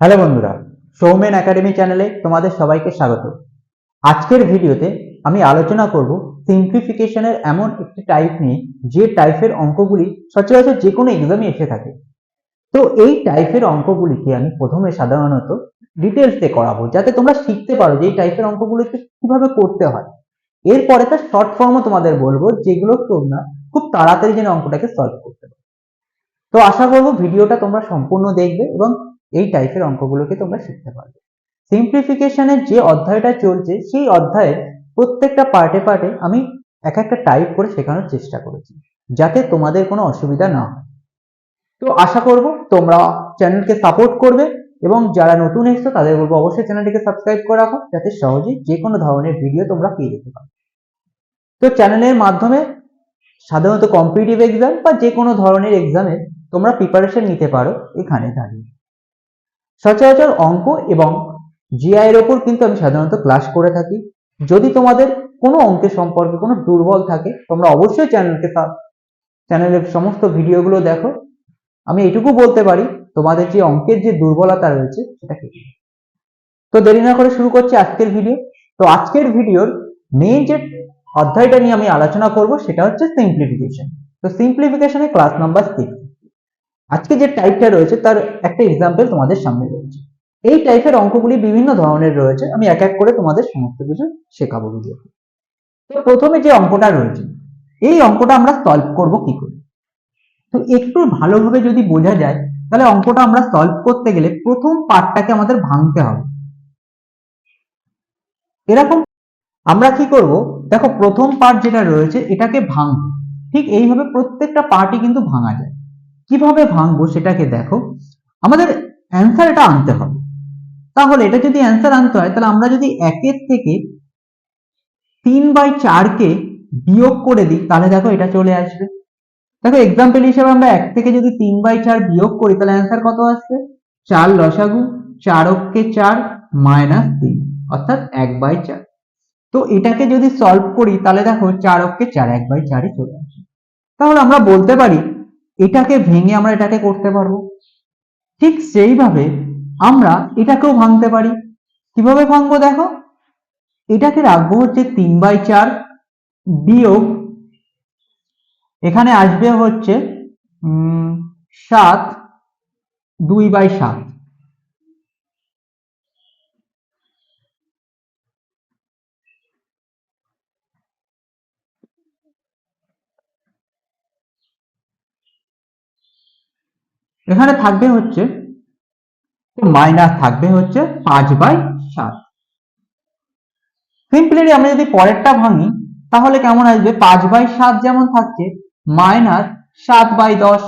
Hello বন্ধুরা, Soumen academy চ্যানেলে তোমাদের সবাইকে স্বাগত। আজকের ভিডিওতে আমি আলোচনা করব সিম্পলিফিকেশনের এমন একটি টাইপ নিয়ে, যে টাইপের অঙ্কগুলি সচরাচর যে কোনো এক্সামে এসে থাকে। তো এই টাইপের অঙ্কগুলিকে আমি প্রথমে সাধারণত ডিটেলসে করাবো, যাতে তোমরা শিখতে পারো যে এই টাইপের অঙ্কগুলিকে কীভাবে করতে হয়। এরপরে তার শর্ট ফর্মও তোমাদের বলব, যেগুলো তোমরা খুব তাড়াতাড়ি যেন অঙ্কটাকে সলভ করতে পারো। তো আশা করব ভিডিওটা তোমরা সম্পূর্ণ দেখবে এবং এই টাইপের অঙ্কগুলোকে তোমরা শিখতে পারবে। সিম্পলিফিকেশনের যে অধ্যায়টা চলছে, সেই অধ্যায়ের প্রত্যেকটা পার্টে পার্টে আমি এক একটা টাইপ করে শেখানোর চেষ্টা করেছি, যাতে তোমাদের কোনো অসুবিধা না হয়। তো আশা করব তোমরা চ্যানেলকে সাপোর্ট করবে এবং যারা নতুন এসছো, তাদের বলব অবশ্যই চ্যানেলটিকে সাবস্ক্রাইব করে রাখো, যাতে সহজেই যে কোনো ধরনের ভিডিও তোমরা পেয়ে যেতে পারো। তো চ্যানেলের মাধ্যমে সাধারণত কম্পিটিটিভ এক্সাম বা যে কোনো ধরনের এক্সামের তোমরা প্রিপারেশন নিতে পারো, এখানে দাঁড়িয়ে। সচরাচর অঙ্ক এবং জিআই এর ওপর কিন্তু আমি সাধারণত ক্লাস করে থাকি। যদি তোমাদের কোনো অঙ্কের সম্পর্কে কোনো দুর্বল থাকে, তোমরা অবশ্যই চ্যানেলকে চ্যানেলের সমস্ত ভিডিওগুলো দেখো। আমি এটুকু বলতে পারি, তোমাদের যে অঙ্কের যে দুর্বলতা রয়েছে, সেটা কেটে তো দেরি না করে শুরু করছি আজকের ভিডিও তো আজকের ভিডিওর মেইন যে অধ্যায়টা নিয়ে আমি আলোচনা করব, সেটা হচ্ছে সিম্পলিফিকেশন তো সিম্পলিফিকেশনে ক্লাস নাম্বার সিক্স আজকে যে টাইপটা রয়েছে তার একটা এক্সাম্পল তোমাদের সামনে রয়েছে। এই টাইপের অঙ্কগুলি বিভিন্ন ধরনের রয়েছে, আমি এক এক করে তোমাদের সমস্ত কিছু শেখাবো ভিডিও তো। প্রথমে যে অঙ্কটা রয়েছে, এই অঙ্কটা আমরা সলভ করব কি করে? তো একটু ভালোভাবে যদি বোঝা যায়, তাহলে অঙ্কটা আমরা সলভ করতে গেলে প্রথম পার্টটাকে আমাদের ভাঙতে হবে। এরকম আমরা কি করব? দেখো প্রথম পার্ট যেটা রয়েছে, এটাকে ভাঙবো। ঠিক এইভাবে প্রত্যেকটা পার্টই কিন্তু ভাঙা যায়। কীভাবে ভাঙবো সেটাকে দেখো। আমাদের অ্যান্সার এটা আনতে হবে। তাহলে এটা যদি অ্যান্সার আনতে হয়, তাহলে আমরা যদি একের থেকে তিন বাই চারকে বিয়োগ করে দিই, তাহলে দেখো এটা চলে আসবে। দেখো এক্সাম্পল হিসেবে আমরা এক থেকে যদি তিন বাই চার বিয়োগ করি, তাহলে অ্যান্সার কত আসছে চার লসাগু, চার অক্ষে চার মাইনাস তিন, অর্থাৎ এক বাই চার। তো এটাকে যদি সলভ করি, তাহলে দেখো চার অক্ষে চার, এক বাই চারই চলে আসে তাহলে আমরা বলতে পারি এটাকে ভেঙে আমরা এটাকে করতে পারব। ঠিক সেইভাবে আমরা এটাকেও ভাঙতে পারি। কীভাবে ভাঙবো দেখো? এটাকে রাখব হচ্ছে তিন বাই চার বিয়োগ, এখানে আসবে হচ্ছে সাত, দুই বাই সাত। এখানে থাকবে হচ্ছে মাইনাস থাকবে হচ্ছে পাঁচ বাই সাত। সিম্পলি আমরা যদি পরেরটা ভাঙি, তাহলে কেমন আসবে? পাঁচ বাই সাত যেমন থাকছে মাইনাস সাত বাই দশ।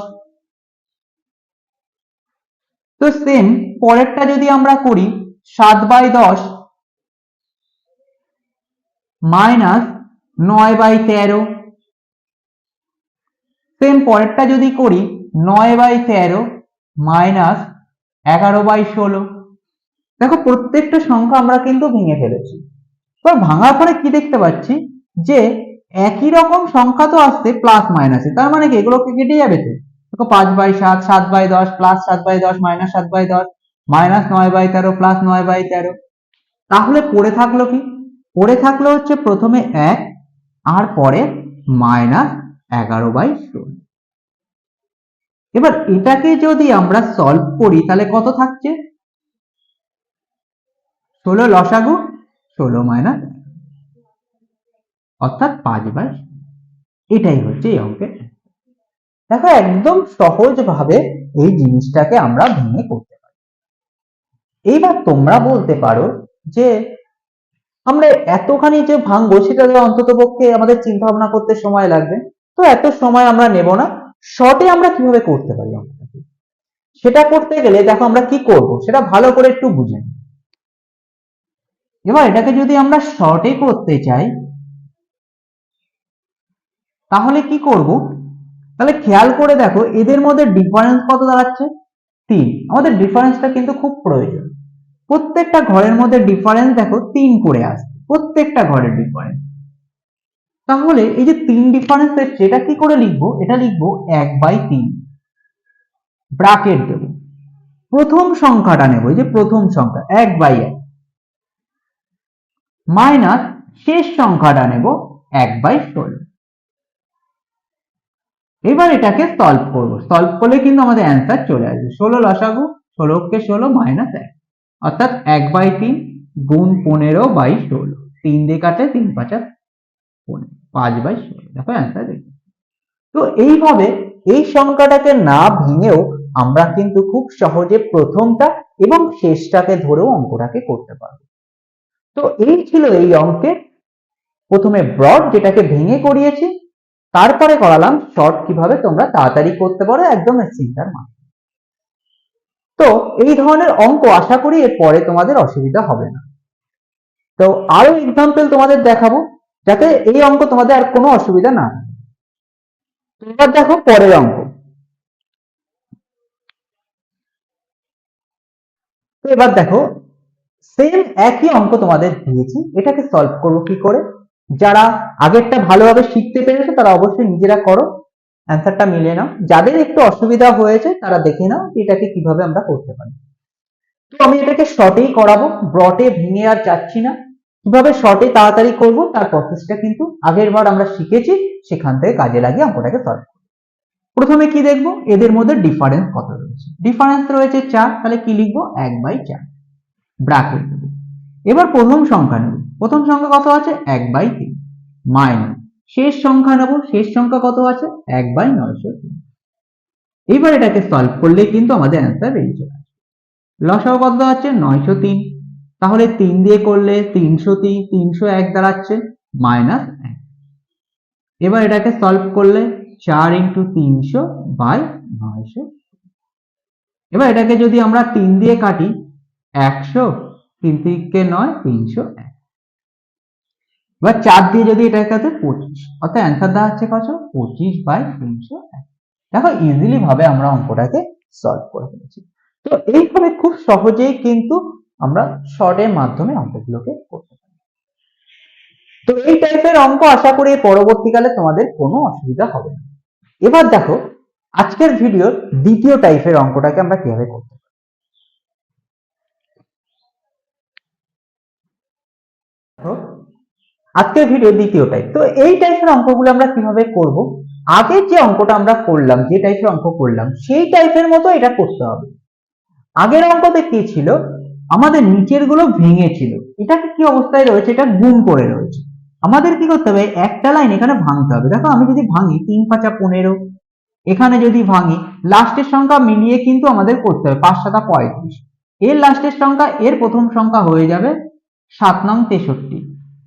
তো সেম পরেরটা যদি আমরা করি, সাত বাই দশ মাইনাস নয় বাই তেরো। সেম পরেরটা যদি করি নয় বাই তেরো মাইনাস এগারো বাই ষোলো। দেখো, প্রত্যেকটা সংখ্যা আমরা কিন্তু ভেঙে ফেলেছি। এবার ভাঙার পরে কি দেখতে পাচ্ছি? যে একই রকম সংখ্যা তো আসছে প্লাস মাইনাসে তার মানে কি? এগুলোকে কেটে যাবে তো। দেখো, পাঁচ বাই সাত সাত বাই দশ প্লাস সাত বাই দশ মাইনাস সাত বাই দশ মাইনাস নয় বাই তেরো প্লাস নয় বাই তেরো। তাহলে পড়ে থাকল কি? পড়ে থাকল হচ্ছে প্রথমে এক, আর পরে মাইনাস এগারো বাই ষোলো। এবার এটাকে যদি আমরা সলভ করি, তাহলে কত থাকছে? ষোলো লসাগু, ষোলো মাইনাস অর্থাৎ পাঁচ বাই এটাই হচ্ছে এই অঙ্কের দেখো, একদম সহজ ভাবে এই জিনিসটাকে আমরা ভেঙে করতে পারি। এইবার তোমরা বলতে পারো যে, আমরা এতখানি যে ভাঙবো, সেটা অন্তত পক্ষে আমাদের চিন্তা ভাবনা করতে সময় লাগবে। তো এত সময় আমরা নেব না। শর্টে আমরা কীভাবে করতে পারি অঙ্কটাকে সেটা করতে গেলে দেখো আমরা কি করব? সেটা ভালো করে একটু বুঝে। এবার এটাকে যদি আমরা শর্টে করতে চাই, তাহলে কি করব? তাহলে খেয়াল করে দেখো, এদের মধ্যে ডিফারেন্স কত দাঁড়াচ্ছে? তিন। আমাদের ডিফারেন্সটা কিন্তু খুব প্রয়োজন। প্রত্যেকটা ঘরের মধ্যে ডিফারেন্স দেখো তিন করে আসছে। প্রত্যেকটা ঘরের ডিফারেন্স তাহলে এই যে তিন ডিফারেন্স এসছে এটা কি করে লিখব? এটা লিখব এক বাই তিন। ব্রাকেট দেব। প্রথম সংখ্যাটা নেব, এই যে প্রথম সংখ্যা, এক বাই এক। মাইনাস শেষ সংখ্যাটা নেব এক বাই ষোলো। এবার এটাকে সলভ করব। সলভ করলে কিন্তু আমাদের অ্যান্সার চলে আসবে। ষোলো লসাগু ষোলোকে ষোলো মাইনাস এক। অর্থাৎ এক বাই তিন গুণ পনেরো বাই ষোলো। তিন দিয়ে কাটে তিন পাঁচা পনেরো। পাঁচ বাই ষোলো। দেখো অ্যান্সার তো এইভাবে এই সংখ্যাটাকে না ভেঙেও আমরা কিন্তু খুব সহজে প্রথমটা এবং শেষটাকে ধরেও অঙ্কটাকে করতে পারব। তো এই ছিল এই অঙ্কের। প্রথমে ব্রড যেটাকে ভেঙে করিয়েছি, তারপরে করালাম শর্ট কীভাবে তোমরা তাড়াতাড়ি করতে পারো একদম চিন্তার মাধ্যমে তো এই ধরনের অঙ্ক আশা করি এর পরে তোমাদের অসুবিধা হবে না। তো আরও এক্সাম্পল তোমাদের দেখাবো। যাতে এই অঙ্ক তোমাদের আর কোনো অসুবিধা না এবার দেখো পরের অঙ্ক। তো এবার দেখো সেম একই অঙ্ক তোমাদের দিয়েছি, এটাকে সলভ করব কি করে? যারা আগেরটা ভালোভাবে শিখতে পেরেছে, তারা অবশ্যই নিজেরা করো। অ্যান্সারটা মিলে নাও। যাদের একটু অসুবিধা হয়েছে, তারা দেখে নাও এটাকে কীভাবে আমরা করতে পারি। তো আমি এটাকে শর্টেই করাবো। ব্রটে ভেঙে আর যাচ্ছি না। কীভাবে শর্টে তাড়াতাড়ি করব, তার প্রসেসটা কিন্তু আগের বার আমরা শিখেছি, সেখান থেকে কাজে লাগিয়ে অঙ্কটাকে সলভ করব। প্রথমে কি দেখব? এদের মধ্যে ডিফারেন্স কত রয়েছে? ডিফারেন্স রয়েছে চার, তাহলে কি লিখব? এক বাই চার। ব্র্যাকেট দেব এবার প্রথম সংখ্যা নেব। প্রথম সংখ্যা কত আছে? এক বাই তিন। মাইনাস শেষ সংখ্যা নেব। শেষ সংখ্যা কত আছে? এক বাই নয়শো তিন। এবার এটাকে সলভ করলে কিন্তু আমাদের অ্যান্সার বেরিয়ে চলে আসবে। লসাও কত আছে? নয়শো তিন। তাহলে তিন দিয়ে করলে তিনশো তিন, তিনশো এক দাঁড়াচ্ছে মাইনাস এক। এবার এটাকে সলভ করলে চার ইন্টু তিনশো বাই নয়শো। এবার এটাকে যদি আমরা তিন দিয়ে কাটি, একশো, তিন তিনকে নয়, তিনশো এক। এবার চার দিয়ে যদি এটা কাটে, পঁচিশ। অর্থাৎ অ্যান্সার দেওয়া হচ্ছে কত? পঁচিশ বাই তিনশো এক। দেখো ইজিলি ভাবে আমরা অঙ্কটাকে সলভ করে ফেলেছি। তো এইভাবে খুব সহজেই কিন্তু আমরা শর্টের মাধ্যমে অঙ্কগুলোকে করতে পারি। তো এই টাইপের অঙ্ক আশা করি পরবর্তীকালে তোমাদের কোনো অসুবিধা হবে না। এবার দেখো, আজকের ভিডিওর দ্বিতীয় টাইপের অঙ্কটাকে আমরা কীভাবে করতে আজকের ভিডিও দ্বিতীয় টাইপ তো এই টাইপের অঙ্কগুলো আমরা কীভাবে করব? আগের যে অঙ্কটা আমরা করলাম, যে টাইপের অঙ্ক করলাম, সেই টাইপের মতো এটা করতে হবে। আগের অঙ্কতে কি ছিল? আমাদের নিচেরগুলো ভেঙেছিল এটাকে কি অবস্থায় রয়েছে? এটা গুণ করে রয়েছে। আমাদের কি করতে হবে, একটা লাইন এখানে ভাঙতে হবে। দেখো, আমি যদি ভাঙি, তিন পাঁচা পনেরো, এখানে যদি ভাঙি লাস্টের সংখ্যা মিলিয়ে কিন্তু আমাদের করতে হবে, পাঁচ সাতা পঁয়ত্রিশ। এর লাস্টের সংখ্যা, এর প্রথম সংখ্যা হয়ে যাবে সাত নং তেষট্টি।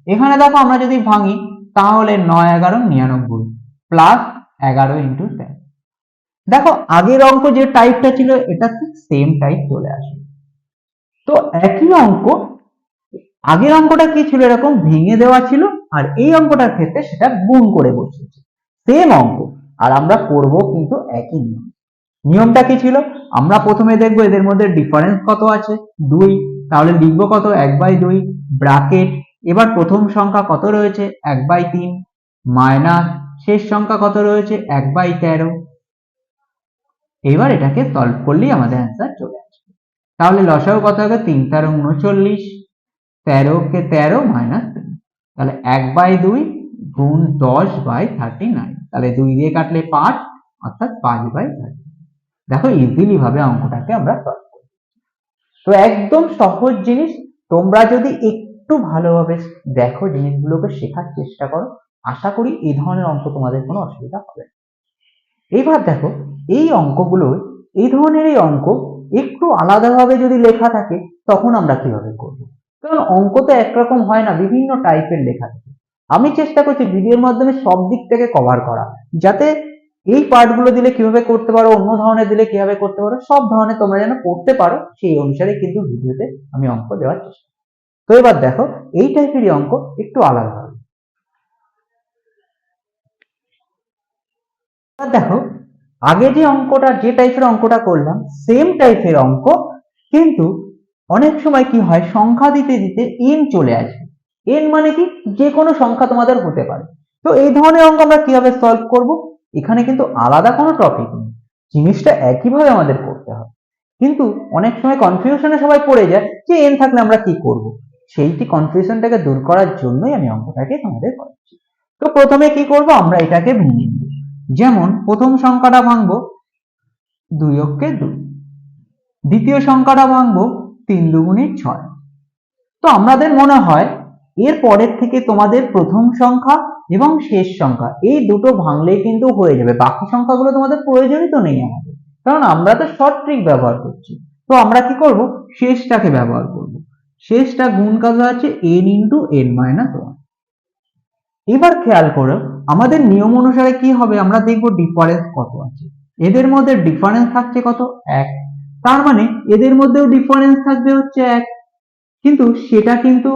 এখানে দেখো, আমরা যদি ভাঙি, তাহলে নয়, এগারো, নিরানব্বই প্লাস এগারো ইন্টু দেখো, আগের অঙ্ক যে টাইপটা ছিল, এটা সেম টাইপ চলে আসে। তো একই অঙ্ক, আগের অঙ্কটা কি ছিল এরকম? ভেঙে দেওয়া ছিল, আর এই অঙ্কটার ক্ষেত্রে সেটা গুণ করে বসেছে সেম অঙ্ক, আর আমরা করব কিন্তু একই নিয়ম। নিয়মটা কি ছিল? আমরা প্রথমে দেখব এদের মধ্যে ডিফারেন্স কত আছে? দুই, তাহলে লিখব কত? এক বাই দুই ব্রাকেট এবার প্রথম সংখ্যা কত রয়েছে? এক বাই তিন মাইনাস শেষ সংখ্যা কত রয়েছে? এক বাই তেরো। এবার এটাকে সলভ করলেই আমাদের অ্যান্সার চলে তাহলে লসাও কত হবে? তিন। তেরো উনচল্লিশ তেরো কে তেরো মাইনাস তাহলে এক বাই দুই গুণ দশ বাই থার্টি নাইন তাহলে দুই দিয়ে কাটলে পাঁচ, অর্থাৎ পাঁচ বাই থার্টি দেখো ইজিলি ভাবে অঙ্কটাকে আমরা সলভ করি। তো একদম সহজ জিনিস। তোমরা যদি একটু ভালোভাবে দেখো জিনিসগুলোকে শেখার চেষ্টা করো, আশা করি এই ধরনের অঙ্ক তোমাদের কোনো অসুবিধা হবে না। এবার দেখো, এই অঙ্কগুলো এই ধরনের এই অঙ্ক একটু আলাদাভাবে যদি লেখা থাকে, তখন আমরা কীভাবে করব? কারণ অঙ্ক তো একরকম হয় না, বিভিন্ন টাইপের লেখা থাকে। আমি চেষ্টা করছি ভিডিওর মাধ্যমে সব দিক থেকে কভার করা, যাতে এই পার্টগুলো দিলে কীভাবে করতে পারো, অন্য ধরনের দিলে কীভাবে করতে পারো, সব ধরনের তোমরা যেন করতে পারো, সেই অনুসারে কিন্তু ভিডিওতে আমি অঙ্ক দেওয়ার চেষ্টা তো এবার দেখো, এই টাইপেরই অঙ্ক একটু আলাদা হবে দেখো আগে যে অঙ্কটা, যে টাইপের অঙ্কটা করলাম সেম টাইপের অঙ্ক, কিন্তু অনেক সময় কি হয়, সংখ্যা দিতে দিতে এন চলে আসে। এন মানে কি? যে কোনো সংখ্যা তোমাদের হতে পারে। তো এই ধরনের অঙ্ক আমরা কীভাবে সলভ করব? এখানে কিন্তু আলাদা কোনো টপিক নেই। জিনিসটা একইভাবে আমাদের করতে হবে। কিন্তু অনেক সময় কনফিউশনে সবাই পড়ে যায় যে এন থাকলে আমরা কি করব? সেইটি কনফিউশনটাকে দূর করার জন্যই আমি অঙ্কটাকে তোমাদের করাচ্ছি। তো প্রথমে কি করব? আমরা এটাকে ভেঙে নিব যেমন প্রথম সংখ্যাটা ভাঙবো দুই অক্ষে দুই, দ্বিতীয় সংখ্যাটা ভাঙবো তিন দুগুণে ছয়। তো আমাদের মনে হয় এর পরের থেকে তোমাদের প্রথম সংখ্যা এবং শেষ সংখ্যা এই দুটো ভাঙলেই কিন্তু হয়ে যাবে। বাকি সংখ্যাগুলো তোমাদের প্রয়োজনই তো নেই আমাদের। কারণ আমরা তো শর্ট ট্রিক ব্যবহার করছি। তো আমরা কি করব? শেষটাকে ব্যবহার করব। শেষটা গুণ কাজে আছে N into N minus one. এবার খেয়াল করো, আমাদের নিয়ম অনুসারে কি হবে? আমরা দেখব ডিফারেন্স কত আছে। এদের মধ্যে ডিফারেন্স থাকছে কত? এক। তার মানে এদের মধ্যেও ডিফারেন্স থাকবে হচ্ছে এক। কিন্তু সেটা কিন্তু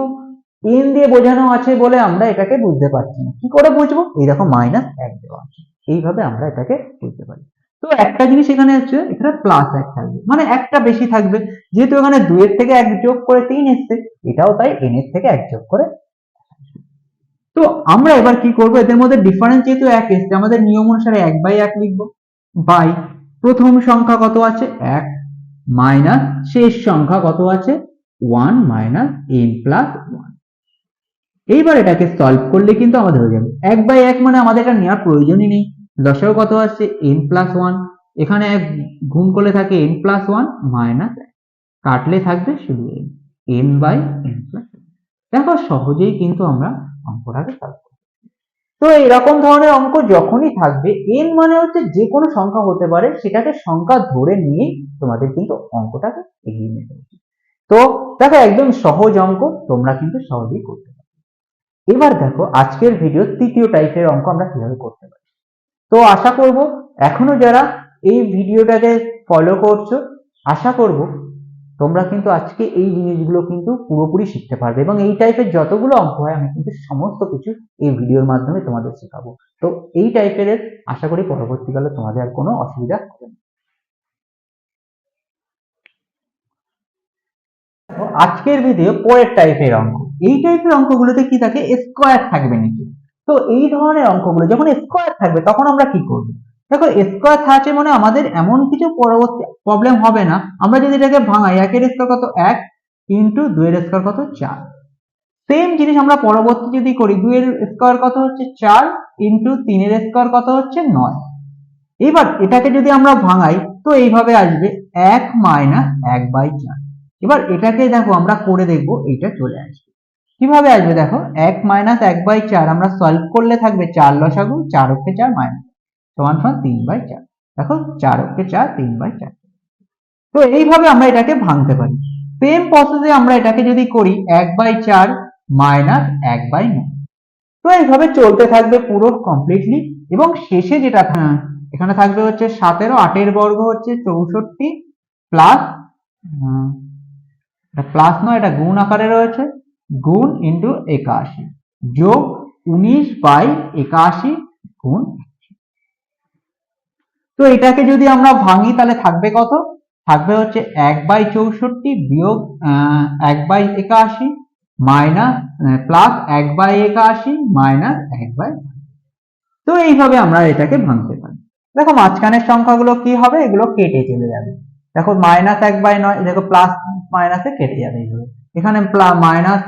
এন দিয়ে বোঝানো আছে বলে আমরা এটাকে বুঝতে পারছি না। কি করে বুঝব? এই দেখো মাইনাস এক দেওয়া আছে। এইভাবে আমরা এটাকে বুঝতে পারি। তো একটা জিনিস এখানে হচ্ছে, এখানে প্লাস এক থাকবে। মানে একটা বেশি থাকবে। যেহেতু এখানে দুইয়ের থেকে এক যোগ করে তিন এসছে, এটাও তাই এন এর থেকে এক যোগ করে তো আমরা এবার কি করব? এদের মধ্যে ডিফারেন্স যেহেতু এক এসছে। আমাদের নিয়ম অনুসারে এক বাই এক লিখব। বাই, প্রথম সংখ্যা কত আছে? এক মাইনাস শেষ সংখ্যা কত আছে? One minus N plus one. এইবার এটাকে সলভ করলে কিন্তু আমাদের হয়ে যাবে। এক বাই এক মানে আমাদের এটা নেওয়ার প্রয়োজনই নেই। দশেও কত আসছে এন প্লাস ওয়ান। এখানে এক গুণ করলে থাকে এন প্লাস ওয়ান মাইনাস কাটলে থাকবে শুধু N. N by N plus দেখো, সহজেই কিন্তু আমরা অঙ্কটাকে সলভ করতে তো এরকম ধরনের অঙ্ক যখনই থাকবে এন মানে হচ্ছে যে কোনো সংখ্যা হতে পারে, সেটাকে সংখ্যা ধরে নিয়ে তোমাদের কিন্তু অঙ্কটাকে এগিয়ে নিতে হবে। তো দেখো একদম সহজ অঙ্ক, তোমরা কিন্তু সহজেই করতে পারো। এবার দেখো আজকের ভিডিও তৃতীয় টাইপের অঙ্ক আমরা কীভাবে করতে পারি। তো আশা করব এখনও যারা এই ভিডিওটাকে ফলো করছ, আশা করব তোমরা কিন্তু আজকে এই জিনিসগুলো কিন্তু পুরোপুরি শিখতে পারবে এবং এই টাইপের যতগুলো অঙ্ক হয়, আমি কিন্তু সমস্ত কিছু এই ভিডিওর মাধ্যমে তোমাদের শেখাবো। তো এই টাইপের আশা করি পরবর্তীকালে তোমাদের আর কোনো অসুবিধা হবে না। আজকের ভিডিও পরের টাইপের অঙ্ক। এই টাইপের অঙ্কগুলোতে কি থাকে? স্কোয়ার থাকবে নাকি তো এই ধরনের অঙ্কগুলো, যখন স্কোয়ার থাকবে, তখন আমরা কি করব? দেখো স্কোয়ার থাকে মানে আমাদের এমন কিছু পরবর্তী প্রবলেম হবে না। আমরা যদি এটাকে ভাঙাই, একের স্কোয়ার কত? এক ইন্টু দুইয়ের স্কোয়ার কত? চার। সেম জিনিস আমরা পরবর্তী যদি করি, দুইয়ের স্কোয়ার কত হচ্ছে? চার ইন্টু তিনের স্কোয়ার কত হচ্ছে? নয়। এবার এটাকে যদি আমরা ভাঙাই, তো এইভাবে আসবে এক মাইনাস এক বাই চার। এবার এটাকে দেখো, আমরা করে দেখব এটা চলে আসবে। কীভাবে আসবে দেখো? এক মাইনাস এক বাই চার আমরা সলভ করলে থাকবে চার লসাগু, চার অক্ষে চার মাইনাস সমান সমান তিন বাই চার। দেখো, চার অক্ষে চার, তিন বাই চার। তো এইভাবে আমরা এটাকে ভাঙতে পারি। সেম প্রসেসে আমরা এটাকে যদি করি, এক বাই চার মাইনাস এক বাই নয়। তো এইভাবে চলতে থাকবে পুরো কমপ্লিটলি এবং শেষে যেটা এখানে থাকবে হচ্ছে সতেরো আটের বর্গ হচ্ছে চৌষট্টি প্লাস প্লাস নয়, এটা গুণ আকারে রয়েছে। গুণ ইন্টু একাশি। যোগ উনিশ বাই একাশি গুণ তো এটাকে যদি আমরা ভাঙি, তাহলে থাকবে কত? থাকবে হচ্ছে এক বাই চৌষট্টি বিয়োগ এক বাই একাশি মাইনাস প্লাস এক বাই একাশি মাইনাস এক বাই তো এইভাবে আমরা এটাকে ভাঙতে পারি। দেখো মাঝখানের সংখ্যাগুলো কি হবে? এগুলো কেটে চলে যাবে। দেখো মাইনাস এক বাই নয়, দেখো প্লাস মাইনাসে কেটে যাবে এইভাবে। এখানে মাইনাস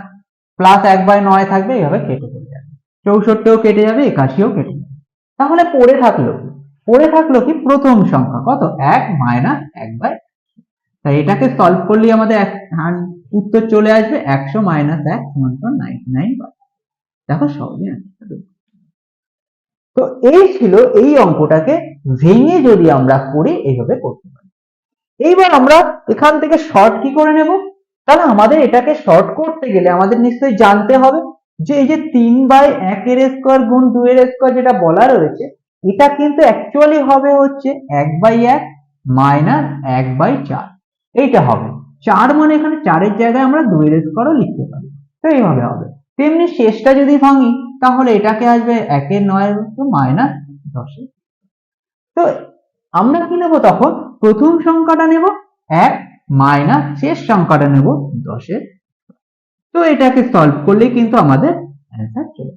প্লাস এক বাই নয় থাকবে, এইভাবে কেটে চলে যাবে। চৌষট্টিও কেটে যাবে, একাশিও কেটে যাবে। তাহলে পড়ে থাকল? পড়ে থাকল কি প্রথম সংখ্যা। কত? এক মাইনাস এক বাই তাই এটাকে সলভ করলেই আমাদের উত্তর চলে আসবে একশো মাইনাস এক সমান সমান নাইনটি নাইন দেখো সহজে তো এই ছিল এই অঙ্কটাকে ভেঙে যদি আমরা করি এইভাবে করতে পারি। এইবার আমরা এখান থেকে শর্ট কি করে নেব? তাহলে আমাদের এটাকে শর্ট করতে গেলে আমাদের নিশ্চয়ই জানতে হবে যে এই যে তিন বাই একের স্কোয়ার গুণ দুইয়ের স্কোয়ার যেটা বলা রয়েছে এটা কিন্তু অ্যাকচুয়ালি হবে হচ্ছে এক বাই এক মাইনাস এক বাই চার। এইটা হবে। চার মানে এখানে চারের জায়গায় আমরা দুইয়ের স্কোয়ারও লিখতে পারি। তো এইভাবে হবে। তেমনি শেষটা যদি ভাঙি, তাহলে এটাকে আসবে একের নয়ের মাইনাস দশে তো আমরা কি নেব তখন? প্রথম সংখ্যাটা নেব, এক মাইনাস শেষ সংখ্যাটা নেব দশের। তো এটাকে সলভ করলেই কিন্তু আমাদের অ্যান্সার চলে।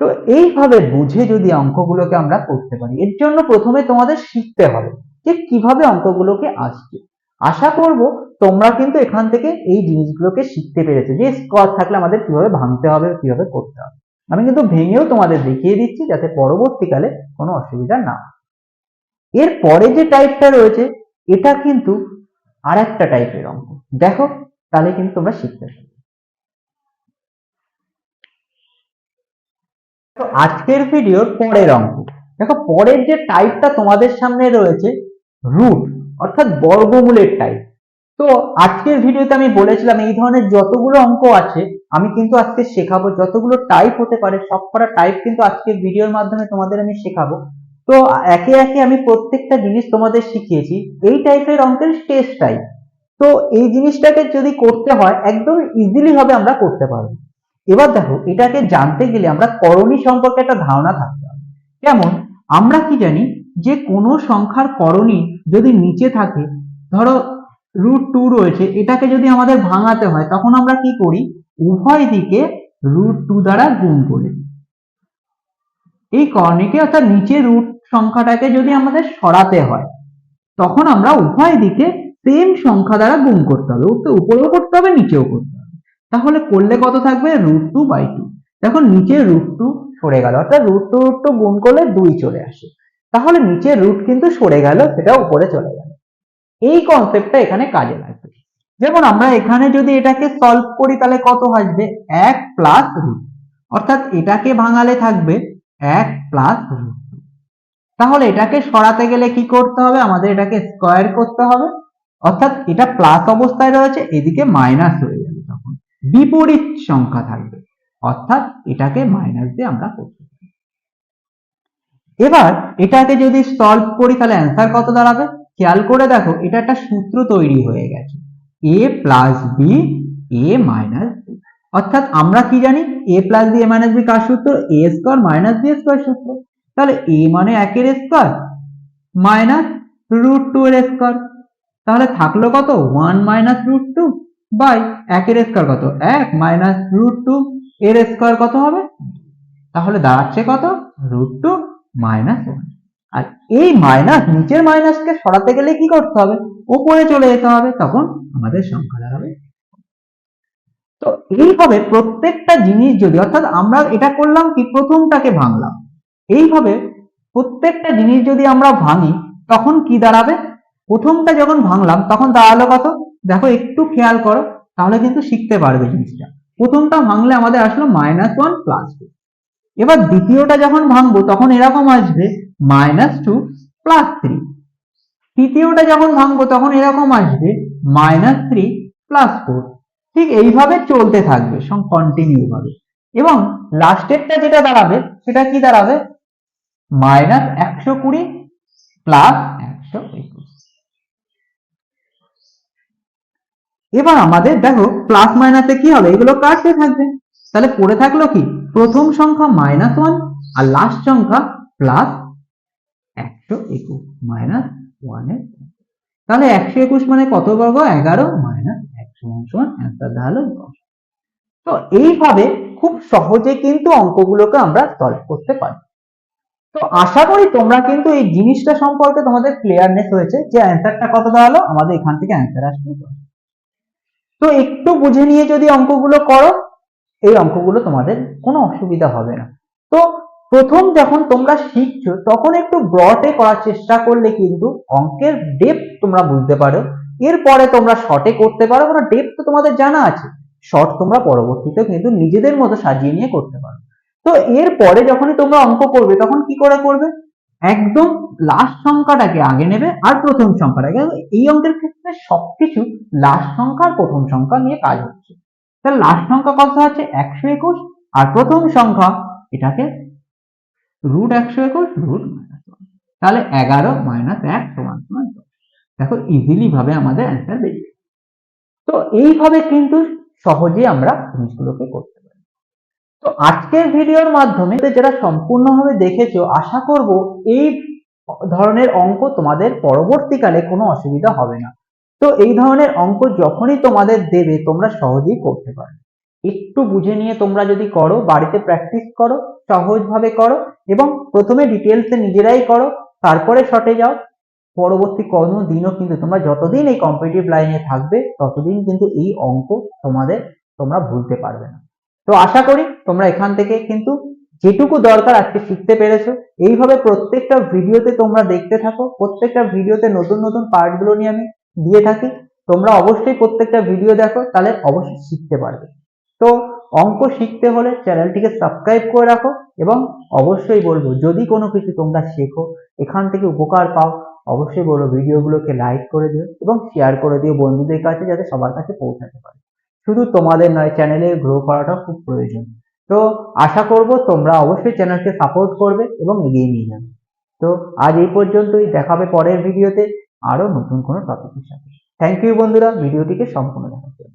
তো এইভাবে বুঝে যদি অঙ্কগুলোকে আমরা করতে পারি, এর জন্য প্রথমে তোমাদের শিখতে হবে যে কীভাবে অঙ্কগুলোকে আসছে। আশা করব তোমরা কিন্তু এখান থেকে এই জিনিসগুলোকে শিখতে পেরেছ, যে স্কোয়ার থাকলে আমাদের কীভাবে ভাঙতে হবে, কীভাবে করতে হবে। আমি কিন্তু ভেঙেও তোমাদের দেখিয়ে দিচ্ছি যাতে পরবর্তীকালে কোনো অসুবিধা না। এর পরে যে টাইপটা রয়েছে, এটা কিন্তু আর একটা টাইপের অঙ্ক। দেখো, তাহলে কিন্তু তোমরা শিখতে তো আজকের ভিডিওর পরের অঙ্ক দেখো, পরের যে টাইপটা তোমাদের সামনে রয়েছে রুট অর্থাৎ বর্গমূলের টাইপ তো আজকের ভিডিওতে আমি বলেছিলাম, এই ধরনের যতগুলো অঙ্ক আছে, আমি কিন্তু আজকে শেখাবো। যতগুলো টাইপ হতে পারে সব কটা টাইপ কিন্তু আজকের ভিডিওর মাধ্যমে তোমাদের আমি শেখাবো। তো একে একে আমি প্রত্যেকটা জিনিস তোমাদের শিখিয়েছি। এই টাইপের অঙ্কের টেস্ট টাইপ তো এই জিনিসটাকে যদি করতে হয়, একদম ইজিলি ভাবে আমরা করতে পারব। এবার দেখো, এটাকে জানতে গেলে আমরা করণী সম্পর্কে একটা ধারণা থাকতে হবে। যেমন আমরা কি জানি যে কোনো সংখ্যার করণী যদি নিচে থাকে, ধরো রুট টু রয়েছে, এটাকে যদি আমাদের ভাঙাতে হয়, তখন আমরা কি করি? উভয় দিকে রুট টু দ্বারা গুণ করে এই কর্ণীকে অর্থাৎ নিচে রুট সংখ্যাটাকে যদি আমাদের সরাতে হয়, তখন আমরা উভয় দিকে সেম সংখ্যা দ্বারা গুণ করতে হবে। উপরেও করতে হবে, নিচেও করতে হবে। তাহলে করলে কত থাকবে? রুট টু বাই টু দেখো নিচে রুট টু সরে গেল, অর্থাৎ রুট টু রুট টু গুণ করলে দুই চলে আসে। তাহলে নিচে রুট কিন্তু সরে গেল, সেটা উপরে চলে গেল। এই কনসেপ্টটা এখানে কাজে লাগবে। যেমন আমরা এখানে যদি এটাকে সলভ করি, তাহলে কত আসবে? এক প্লাস রুট অর্থাৎ এটাকে ভাঙালে থাকবে এক প্লাস রুট তাহলে এটাকে সরাতে গেলে কি করতে হবে? আমাদের এটাকে স্কোয়ার করতে হবে। অর্থাৎ এটা প্লাস অবস্থায় রয়েছে, এদিকে মাইনাস হয়ে তখন বিপরীত সংখ্যা থাকবে। অর্থাৎ এটাকে মাইনাস দিয়ে আমরা করতে পারি। এবার এটাকে যদি সলভ করি, তাহলে অ্যান্সার কত দাঁড়াবে? খেয়াল করে দেখো, এটা একটা সূত্র তৈরি হয়ে গেছে। A plus B A minus B অর্থাৎ আমরা কি জানি? A plus B A minus B কার সূত্র? A square minus B square সূত্র। তাহলে এ মানে একের স্কোয়ার মাইনাস রুট টু এর স্কোয়ার তাহলে থাকল কত? One minus root two by একের স্কোয়ার কত? এক মাইনাস রুট টু এর স্কোয়ার কত হবে? তাহলে দাঁড়াচ্ছে কত? রুট টু মাইনাস ওয়ান আর এই মাইনাস নিচের মাইনাসকে সরাতে গেলে কি করতে হবে? উপরে চলে যেতে হবে, তখন আমাদের সংখ্যা দাঁড়াবে। তো এইভাবে প্রত্যেকটা জিনিস যদি, অর্থাৎ আমরা এটা করলাম কি? প্রথমটাকে ভাঙলাম। এইভাবে প্রত্যেকটা জিনিস যদি আমরা ভাঙি, তখন কি দাঁড়াবে? প্রথমটা যখন ভাঙলাম, তখন দাঁড়াল কত? দেখো, একটু খেয়াল করো, তাহলে কিন্তু শিখতে পারবে জিনিসটা। প্রথমটা ভাঙলে আমাদের আসলো মাইনাস ওয়ান প্লাস টু এবার দ্বিতীয়টা যখন ভাঙবো, তখন এরকম আসবে মাইনাস টু প্লাস থ্রি তৃতীয়টা যখন ভাঙবো, তখন এরকম আসবে মাইনাস থ্রি প্লাস ফোর ঠিক এইভাবে চলতে থাকবে সব কন্টিনিউ ভাবে। এবং লাস্টেরটা যেটা দাঁড়াবে, সেটা কি দাঁড়াবে? মাইনাস একশো কুড়ি প্লাস একশো একুশ। এবার আমাদের দেখো প্লাস মাইনাসে কি হবে? এগুলো কাটতে থাকবে? তাহলে পড়ে থাকল কি? প্রথম সংখ্যা মাইনাস ওয়ান আর লাস্ট সংখ্যা প্লাস একশো একুশ। মাইনাস ওয়ানের তাহলে একশো একুশ মানে কত বর্গ? এগারো। মাইনাস একশো সমান অ্যান্সার দাঁড়াল দশ। তো এইভাবে খুব সহজে কিন্তু অঙ্কগুলোকে আমরা সলভ করতে পারি। তো আশা করি তোমরা কিন্তু এই জিনিসটা সম্পর্কে তোমাদের ক্লিয়ারনেস হয়েছে। যে অ্যান্সারটা কত দাঁড়াল? আমাদের এখান থেকে অ্যান্সার আসবে। তো একটু বুঝে নিয়ে যদি অঙ্কগুলো করো, এই অঙ্কগুলো তোমাদের কোনো অসুবিধা হবে না। তো প্রথম যখন তোমরা শিখছো, তখন একটু ব্রডে করার চেষ্টা করলে কিন্তু অঙ্কের ডেপথ তোমরা বুঝতে পারো। এরপরে তোমরা শর্টে করতে পারো, কারণ ডেপথ তো তোমাদের জানা আছে। শর্ট তোমরা পরবর্তীতে কিন্তু নিজেদের মতো সাজিয়ে নিয়ে করতে পারো। তো এরপরে যখনই তোমরা অঙ্ক করবে, তখন কি করে করবে? একদম লাস্ট সংখ্যাটাকে আগে নেবে আর প্রথম সংখ্যাটাকে। এই অঙ্কের ক্ষেত্রে সবকিছু লাস্ট সংখ্যা আর প্রথম সংখ্যা নিয়ে কাজ হচ্ছে। তাহলে লাস্ট সংখ্যা কত আছে? একশো একুশ। আর প্রথম সংখ্যা, এটাকে রুট একশো একুশ রুট মাইনাস ওয়ান তাহলে এগারো মাইনাস এক সমান সমান দেখো ইজিলি ভাবে আমাদের অ্যান্সার বেরিয়ে। তো এইভাবে কিন্তু সহজে আমরা জিনিসগুলোকে করতে তো আজকের ভিডিওর মাধ্যমে যেটা সম্পূর্ণভাবে দেখেছ, আশা করব এই ধরনের অঙ্ক তোমাদের পরবর্তীকালে কোনো অসুবিধা হবে না। তো এই ধরনের অঙ্ক যখনই তোমাদের দেবে, তোমরা সহজেই করতে পারবে। একটু বুঝে নিয়ে তোমরা যদি করো, বাড়িতে প্র্যাকটিস করো, সহজভাবে করো এবং প্রথমে ডিটেলসে নিজেরাই করো, তারপরে শর্টে যাও পরবর্তী কোনো দিনও কিন্তু তোমরা যতদিন এই কম্পিটিভ লাইনে থাকবে, ততদিন কিন্তু এই অঙ্ক তোমাদের, তোমরা ভুলতে পারবে না। তো আশা করি তোমরা এখান থেকে কিন্তু যেটুকু দরকার আজকে শিখতে পেরেছ। এইভাবে প্রত্যেকটা ভিডিওতে তোমরা দেখতে থাকো, প্রত্যেকটা ভিডিওতে নতুন নতুন পার্টগুলো নিয়ে আমি দিয়ে থাকি। তোমরা অবশ্যই প্রত্যেকটা ভিডিও দেখো, তাহলে অবশ্যই শিখতে পারবে। তো অঙ্ক শিখতে হলে চ্যানেলটিকে সাবস্ক্রাইব করে রাখো এবং অবশ্যই বলব, যদি কোনো কিছু তোমরা শেখো, এখান থেকে উপকার পাও, অবশ্যই বলব ভিডিওগুলোকে লাইক করে দিও এবং শেয়ার করে দিও বন্ধুদের কাছে যাতে সবার কাছে পৌঁছাতে পারে। শুধু তোমাদের নয় চ্যানেলে গ্রো করাটা খুব প্রয়োজন। তো আশা করব তোমরা অবশ্যই চ্যানেলকে সাপোর্ট করবে এবং এগিয়ে নিয়ে যাবে। তো আজ এই পর্যন্তই দেখাবে পরের ভিডিওতে আরও নতুন কোনো টপিকের সাথে। থ্যাংক ইউ বন্ধুরা ভিডিওটিকে সম্পূর্ণ দেখার জন্য।